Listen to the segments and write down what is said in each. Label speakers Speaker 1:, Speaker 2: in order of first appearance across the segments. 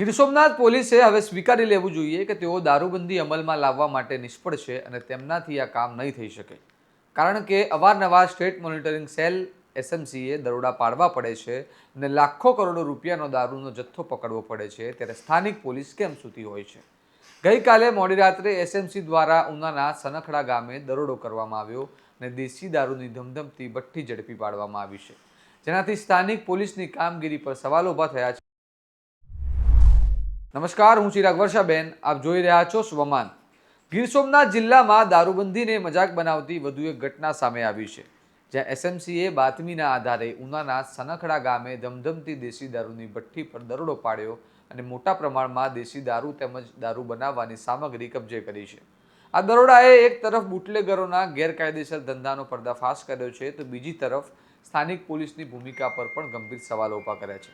Speaker 1: ગીર સોમનાથ પોલીસે હવે સ્વીકારી લેવું જોઈએ કે તેઓ દારૂબંધી અમલમાં લાવવા માટે નિષ્ફળ છે અને તેમનાથી આ કામ નહીં થઈ શકે. કારણ કે અવારનવાર સ્ટેટ મોનિટરિંગ સેલ એસએમસીએ દરોડા પાડવા પડે છે અને લાખો કરોડો રૂપિયાનો દારૂનો જથ્થો પકડવો પડે છે ત્યારે સ્થાનિક પોલીસ કેમ સૂતી હોય છે? ગઈકાલે મોડી રાત્રે એસએમસી દ્વારા ઉનાના સનખડા ગામે દરોડો કરવામાં આવ્યો અને દેશી દારૂની ધમધમતી ભઠ્ઠી ઝડપી પાડવામાં આવી છે. જેનાથી સ્થાનિક પોલીસની કામગીરી પર સવાલો ઊભા થયા છે. નમસ્કાર, હું ચિરાગ વર્ષાબેન. આપ જોઈ રહ્યા છો સ્વમાન. ગીર સોમનાથ જિલ્લામાં દારૂબંધીને મજાક બનાવતી વધુ એક ઘટના સામે આવી છે, જ્યાં એસએમસીએ બાતમીના આધારે ઉનાના સનખડા ગામે ધમધમતી દેશી દારૂની ભઠ્ઠી પર દરોડો પાડ્યો અને મોટા પ્રમાણમાં દેશી દારૂ તેમજ દારૂ બનાવવાની સામગ્રી કબજે કરી છે. આ દરોડાએ એક તરફ બુટલેગરોના ગેરકાયદેસર ધંધાનો પર્દાફાશ કર્યો છે, તો બીજી તરફ સ્થાનિક પોલીસની ભૂમિકા પર પણ ગંભીર સવાલો ઊભા કર્યા છે.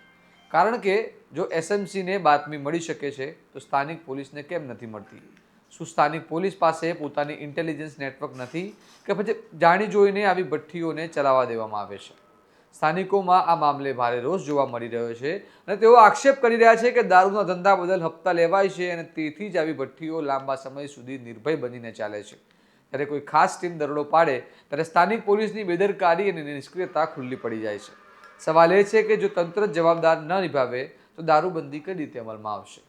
Speaker 1: કારણ કે જો એસએમસીને બાતમી મળી શકે છે, તો સ્થાનિક પોલીસને કેમ નથી મળતી? શું સ્થાનિક પોલીસ પાસે પોતાની ઇન્ટેલિજન્સ નેટવર્ક નથી કે પછી જાણી જોઈને આવી ભઠ્ઠીઓને ચલાવવા દેવામાં આવે છે? સ્થાનિકોમાં આ મામલે ભારે રોષ જોવા મળી રહ્યો છે અને તેઓ આક્ષેપ કરી રહ્યા છે કે દારૂના ધંધા બદલ હપ્તા લેવાય છે અને તેથી જ આવી ભઠ્ઠીઓ લાંબા સમય સુધી નિર્ભય બનીને ચાલે છે. ત્યારે કોઈ ખાસ ટીમ દરોડો પાડે, ત્યારે સ્થાનિક પોલીસની બેદરકારી અને નિષ્ક્રિયતા ખુલ્લી પડી જાય છે. સવાલ એ છે કે જો તંત્ર જવાબદાર ન નિભાવે, તો દારૂબંધી કઈ રીતે અમલમાં આવશે?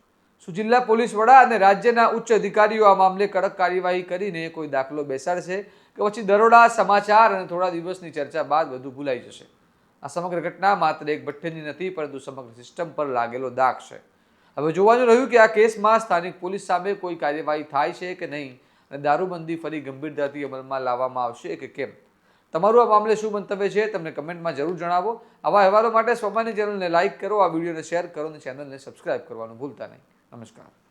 Speaker 1: શું જિલ્લા પોલીસ વડા અને રાજ્યના ઉચ્ચ અધિકારીઓ આ મામલે કડક કાર્યવાહી કરીને કોઈ દાખલો બેસાડશે કે પછી દરોડા, સમાચાર અને થોડા દિવસની ચર્ચા બાદ બધું ભૂલાઈ જશે? આ સમગ્ર ઘટના માત્ર એક ભઠ્ઠીની નથી, પરંતુ સમગ્ર સિસ્ટમ પર લાગેલો દાગ છે. હવે જોવાનું રહ્યું કે આ કેસમાં સ્થાનિક પોલીસ સામે કોઈ કાર્યવાહી થાય છે કે નહીં અને દારૂબંધી ફરી ગંભીરતાથી અમલમાં લાવવામાં આવશે કે કેમ? તમારું આ મામલે શું મંતવ્ય છે તમને કમેન્ટમાં જરૂર જણાવો. આવા અહેવાલો માટે સ્વમાની ચેનલને લાઇક કરો, આ વિડીયોને શેર કરો અને ચેનલને સબસ્ક્રાઇબ કરવાનું ભૂલતા નહીં. નમસ્કાર.